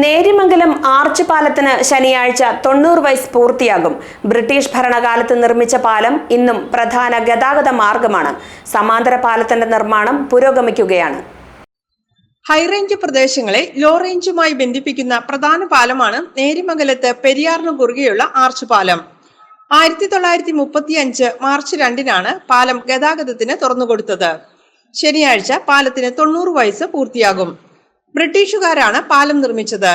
Nerimangalam arch പാലത്തിന് ശനിയാഴ്ച തൊണ്ണൂറ് വയസ്സ് പൂർത്തിയാകും. ബ്രിട്ടീഷ് ഭരണകാലത്ത് നിർമ്മിച്ച പാലം ഇന്നും പ്രധാന ഗതാഗത മാർഗമാണ്. സമാന്തര പാലത്തിന്റെ നിർമ്മാണം പുരോഗമിക്കുകയാണ്. ഹൈറേഞ്ച് പ്രദേശങ്ങളെ ലോ റേഞ്ചുമായി ബന്ധിപ്പിക്കുന്ന പ്രധാന പാലമാണ് നേരിമംഗലത്ത് പെരിയാറിന് കുറുകെയുള്ള ആർച്ച് പാലം. ആയിരത്തി തൊള്ളായിരത്തി മുപ്പത്തി അഞ്ച് മാർച്ച് രണ്ടിനാണ് പാലം ഗതാഗതത്തിന് തുറന്നുകൊടുത്തത്. ശനിയാഴ്ച പാലത്തിന് തൊണ്ണൂറ് വയസ്സ് പൂർത്തിയാകും. ബ്രിട്ടീഷുകാരാണ് പാലം നിർമ്മിച്ചത്.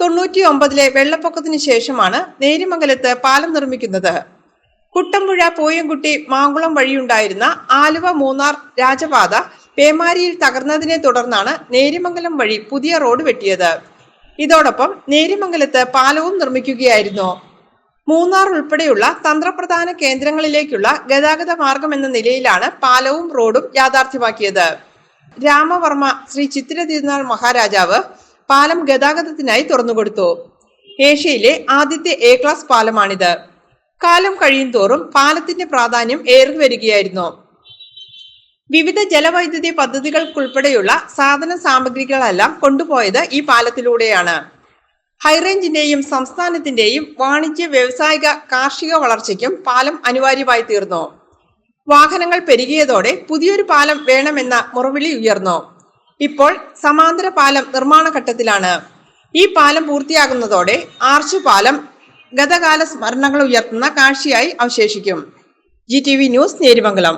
തൊണ്ണൂറ്റി ഒമ്പതിലെ വെള്ളപ്പൊക്കത്തിന് ശേഷമാണ് നേരിമംഗലത്ത് പാലം നിർമ്മിക്കുന്നത്. കുട്ടമ്പുഴ പോയംകുട്ടി മാങ്കുളം വഴിയുണ്ടായിരുന്ന ആലുവ മൂന്നാർ രാജപാത പേമാരിയിൽ തകർന്നതിനെ തുടർന്നാണ് നേരിമംഗലം വഴി പുതിയ റോഡ് വെട്ടിയത്. ഇതോടൊപ്പം നേരിമംഗലത്ത് പാലവും നിർമ്മിക്കുകയായിരുന്നു. മൂന്നാർ ഉൾപ്പെടെയുള്ള തന്ത്രപ്രധാന കേന്ദ്രങ്ങളിലേക്കുള്ള ഗതാഗത മാർഗം എന്ന നിലയിലാണ് പാലവും റോഡും യാഥാർത്ഥ്യമാക്കിയത്. രാമവർമ്മ ശ്രീ ചിത്തിര തിരുനാൾ മഹാരാജാവ് പാലം ഗതാഗതത്തിനായി തുറന്നുകൊടുത്തു ഏഷ്യയിലെ ആദ്യത്തെ എ ക്ലാസ് പാലമാണിത്. കാലം കഴിയും തോറും പാലത്തിന്റെ പ്രാധാന്യം ഏറി വരികയായിരുന്നു വിവിധ ജലവൈദ്യുതി പദ്ധതികൾക്കുൾപ്പെടെയുള്ള സാധന സാമഗ്രികളെല്ലാം കൊണ്ടുപോയത് ഈ പാലത്തിലൂടെയാണ്. ഹൈറേഞ്ചിന്റെയും സംസ്ഥാനത്തിന്റെയും വാണിജ്യ വ്യവസായിക കാർഷിക വളർച്ചയ്ക്കും പാലം അനിവാര്യമായി തീർന്നു വാഹനങ്ങൾ പെരുകിയതോടെ പുതിയൊരു പാലം വേണമെന്ന മുറവിളി ഉയർന്നു. ഇപ്പോൾ സമാന്തര പാലം നിർമ്മാണ ഘട്ടത്തിലാണ്. ഈ പാലം പൂർത്തിയാകുന്നതോടെ ആർച്ചു പാലം ഗതകാല സ്മരണകൾ ഉയർത്തുന്ന കാഴ്ചയായി അവശേഷിക്കും. G T V news Nerimangalam.